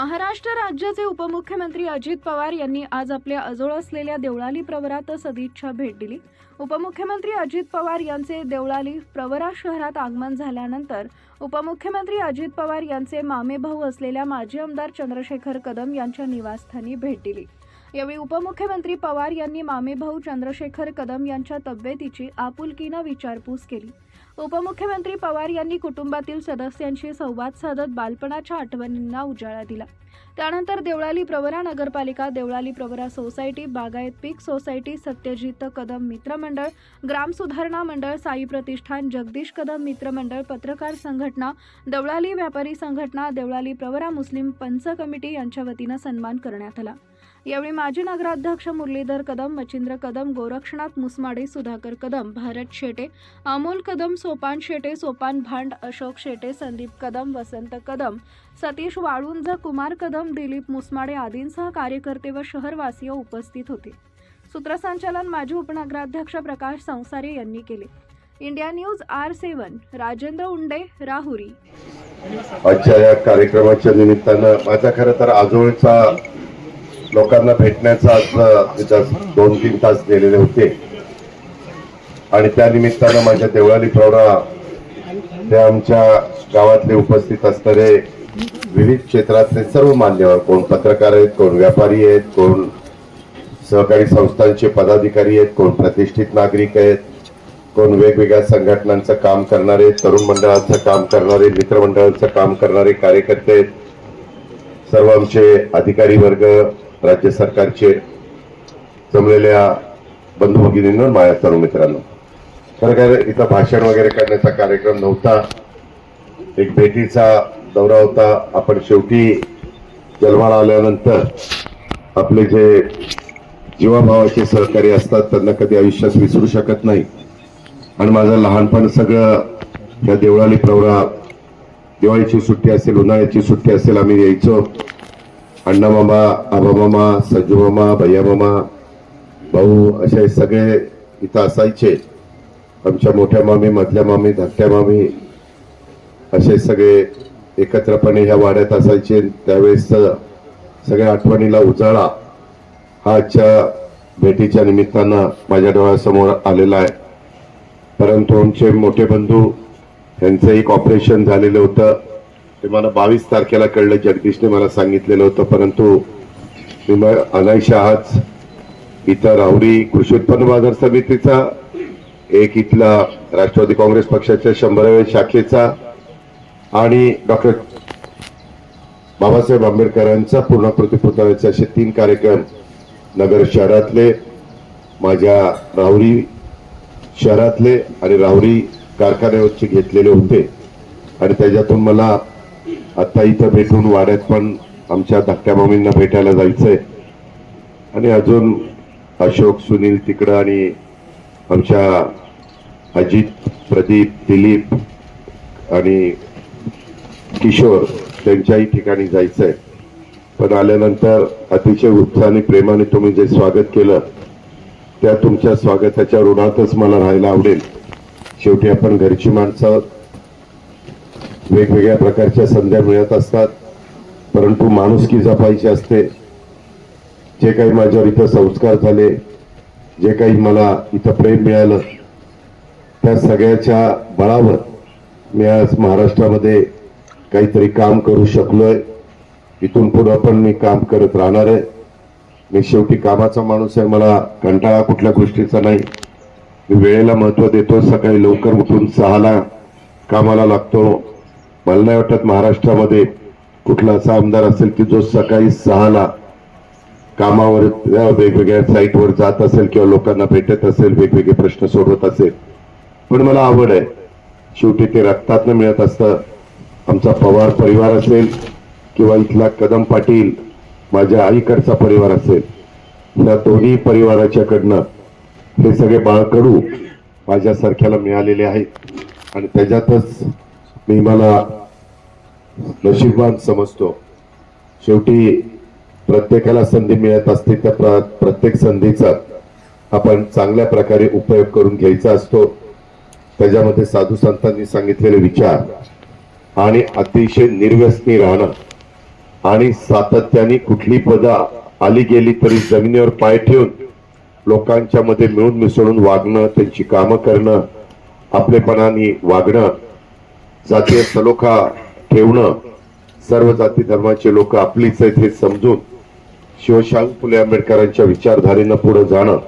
महाराष्ट्र राज्याचे उपमुख्यमंत्री अजित पवार यांनी आज आपल्या अजोळ असलेल्या देवळाली प्रवरात सदिच्छा भेट दिली. उपमुख्यमंत्री अजित पवार यांचे देवळाली प्रवरा शहरात आगमन झाल्यानंतर उपमुख्यमंत्री अजित पवार यांचे मामेभाऊ असलेल्या माजी आमदार चंद्रशेखर कदम यांच्या निवासस्थानी भेट दिली. यावेळी उपमुख्यमंत्री पवार यांनी मामेभाऊ चंद्रशेखर कदम यांच्या तब्येतीची आपुलकीनं विचारपूस केली. उपमुख्यमंत्री पवार यांनी कुटुंबातील सदस्यांशी संवाद साधत बालपणाच्या आठवणींना उजाळा दिला. त्यानंतर देवळाली प्रवरा नगरपालिका देवळाली प्रवरा सोसायटी बागायत पीक सोसायटी सत्यजित कदम मित्रमंडळ ग्राम सुधारणा मंडळ साई प्रतिष्ठान जगदीश कदम मित्रमंडळ पत्रकार संघटना देवळाली व्यापारी संघटना देवळाली प्रवरा मुस्लिम पंच कमिटी यांच्या वतीनं सन्मान करण्यात आला. यावेळी माजी नगराध्यक्ष मुरलीधर कदम मच्छिंद्र कदम गोरक्षनाथ मुसमाडे सुधाकर कदम भारत शेटे अमोल कदम सोपान शेटे सोपान भांड अशोक शेटे संदीप कदम वसंत कदम सतीश वाळुंज कुमार कदम दिलीप मुसमाडे आदींसह कार्यकर्ते व शहरवासीय उपस्थित होते. सूत्रसंचालन माजी उपनगराध्यक्ष प्रकाश संसारे यांनी केले. India news R seven Rajendra Unde Rahuri. आजच्या या कार्यक्रमाच्या निमित्तानं माझा खरं तर आजोळचा लोकांना भेटण्याचा आज तिथं दोन तीन तास गेलेले होते आणि त्यानिमित्तानं माझ्या देवळाली प्रौढा ते आमच्या गावातले उपस्थित असणारे विविध क्षेत्रातले सर्व मान्यवर कोण पत्रकार आहेत कोण व्यापारी आहेत कोण सहकारी संस्थांचे पदाधिकारी आहेत कोण प्रतिष्ठित नागरिक आहेत कोण वेगवेगळ्या संघटनांचं काम करणारे तरुण मंडळाचं काम करणारे मित्रमंडळाचं काम करणारे कार्यकर्ते आहेत. सर्व आमचे अधिकारी वर्ग राज्य सरकारचे जमलेल्या बंधू भगिनींना माझ्या सर्व मित्रांनो. खरं काय इथं भाषण वगैरे करण्याचा कार्यक्रम नव्हता. एक भेटीचा दौरा होता. आपण शेवटी जन्माला आल्यानंतर आपले जे जीवाभावाचे सहकारी असतात त्यांना कधी आयुष्यात विसरू शकत नाही. आणि माझं लहानपण सगळं या देवळाली प्रवरा दिवाळीची सुट्टी असेल उन्हाळ्याची सुट्टी असेल आम्ही यायचो. अण्णा मामा आबा मामा मामा भैया मामा भाऊ असे सगळे इथं असायचे. आमच्या मोठ्या मामी मधल्या मामी धाकट्या मामी असे सगळे एकत्रपणे ह्या वाड्यात असायचे. त्यावेळेस सगळ्या आठवणीला उजाळा हा आजच्या भेटीच्या निमित्तानं माझ्या डोळ्यासमोर आलेला आहे. परंतु आमचे मोठे बंधू यांचं एक ऑपरेशन झालेलं होतं. ते मला बावीस तारखेला कळलं जगदीशने मला सांगितलेलं होतं परंतु मी मग अनायशा आज इथं राहुरी कृषी उत्पन्न बाजार समितीचा एक इथला राष्ट्रवादी काँग्रेस पक्षाच्या शंभराव्या शाखेचा आणि डॉक्टर बाबासाहेब आंबेडकरांचा पूर्ण पुतळ्याचे असे तीन कार्यक्रम नगर शहरातले माझ्या राहुरी शहरातले आणि राहुरी कारखान्यावरचे घेतलेले होते. आणि त्याच्यातून मला आता इथं भेटून वाड्यात पण आमच्या धाकट्या मामींना भेटायला जायचंय. आणि अजून अशोक सुनील तिकडं आणि आमच्या अजित प्रदीप दिलीप आणि किशोर त्यांच्याही ठिकाणी जायचंय. पण आल्यानंतर अतिशय उत्साहाने प्रेमाने तुम्ही जे स्वागत केलं त्या तुमच्या स्वागताच्या ऋणातच मला राहायला आवडेल. शेवटी आपण घरची माणसं वेगवेगळ्या प्रकारच्या संध्या मिळत असतात. परंतु माणुसकी जपायची असते. जे काही माझ्यावर इथं संस्कार झाले जे काही मला इथं प्रेम मिळालं त्या सगळ्याच्या बळावर मी आज महाराष्ट्रामध्ये काहीतरी काम करू शकलोय. इथून पुढं पण मी काम करत राहणार आहे. मी शेवटी कामाचा माणूस आहे. मला कंटाळा कुठल्या गोष्टीचा नाही. मी वेळेला महत्त्व देतो. सकाळी लवकर उठून सहाला कामाला लागतो. मला नाही वाटत महाराष्ट्रामध्ये कुठला असा आमदार असेल की जो सकाळी सहाला कामावर वेगवेगळ्या साईटवर जात असेल किंवा लोकांना भेटत असेल वेगवेगळे प्रश्न सोडवत असेल. पण मला आवड आहे. शेवटी ते रक्तातनं मिळत असतं. आमचा पवार परिवार असेल किंवा इथला कदम पाटील माझ्या आईकडचा परिवार असेल या दोन्ही परिवाराच्याकडनं हे सगळे बाळकडू माझ्यासारख्याला मिळालेले आहेत. आणि त्याच्यातच मी मला नशीबवान समजतो. शेवटी प्रत्येकाला संधी मिळत असते त्या प्रत्येक संधीचा आपण चांगल्या प्रकारे उपयोग करून घ्यायचा असतो. त्याच्यामध्ये साधू संतांनी सांगितलेले विचार आणि अतिशय निर्व्यसनी राहणं आणि सातत्याने कुठली पदा आली गेली तरी जमिनीवर पाय ठेवून लोकांच्या मध्ये मिळून मिसळून वागणं त्यांची कामं करणं आपलेपणाने वागणं जातीय सलोखा ठेवणं सर्व जाती धर्माचे लोक आपलीच आहेत हे समजून शिवशांग फुले आंबेडकरांच्या विचारधारेनं पुढे जाणं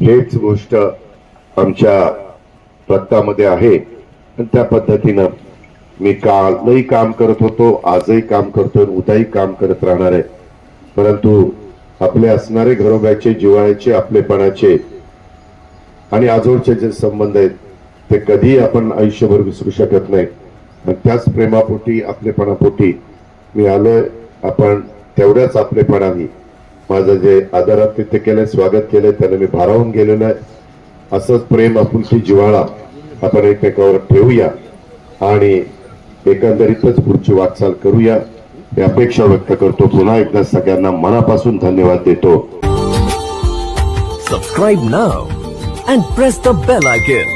हेच गोष्ट आमच्या रक्तामध्ये आहे. आणि त्या पद्धतीनं मी कालही काम करत होतो आजही काम करतो उद्याही काम करत राहणार आहे. परंतु आपले असणारे घरोब्याचे जिवाळ्याचे आपलेपणाचे आणि आजोळचे जे संबंध आहेत ते कधीही आपण आयुष्यभर विसरू शकत नाही. पण त्याच प्रेमापोटी आपलेपणापोटी मी आलोय. आपण तेवढ्याच आपलेपणाने माझं जे आदरातिथ्य केलंय स्वागत केलंय त्याने मी भारावून गेलेलं आहे. असंच प्रेम आपुलकी जिव्हाळा आपण एकमेकावर ठेवूया आणि एकंदरीतच पुढची वाटचाल करूया. ही अपेक्षा व्यक्त करतो. पुन्हा एकदा सगळ्यांना मनापासून धन्यवाद देतो. Subscribe now and press the bell icon.